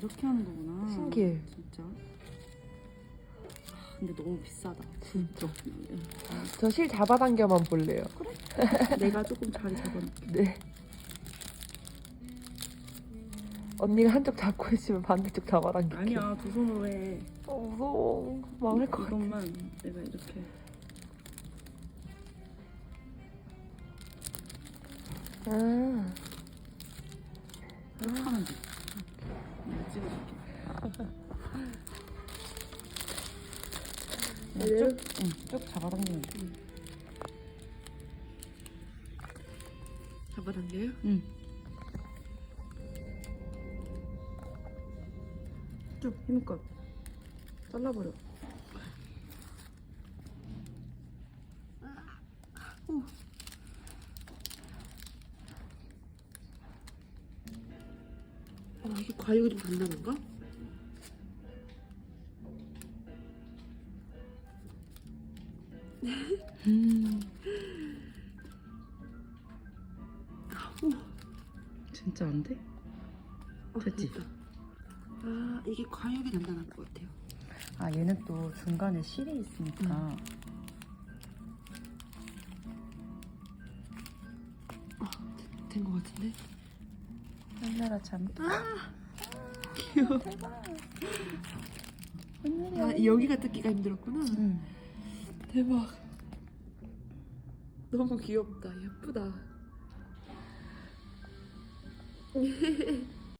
이렇게 하는 거구나. 신기해. 진짜. 아, 근데 너무 비싸다. 진짜. 응. 저실 잡아당겨만 볼래요. 내가 조금 자리 잡아놓게. 네. 언니가 한쪽 잡고 있으면 반대쪽 잡아당길게. 아니야 두 손으로 해. 어, 무서워. 망할 것 같아. 이것만 내가 이렇게. 아, 이렇게 하면 돼. 찍어줄게. 쭉, 응, 쭉 잡아당기면 돼. 잡아당겨요? 응. 쭉 힘껏 잘라버려. 아, 이게 과육이 좀 단단한가? 음. 진짜 안 돼? 됐지? 아, 이게 과육이 단단한 것 같아요. 아 얘는 또 중간에 실이 있으니까 된것 같은데? 하나라 참 아, 여기가 뜯기가 힘들었구나. 응. 대박. 너무 귀엽다. 예쁘다.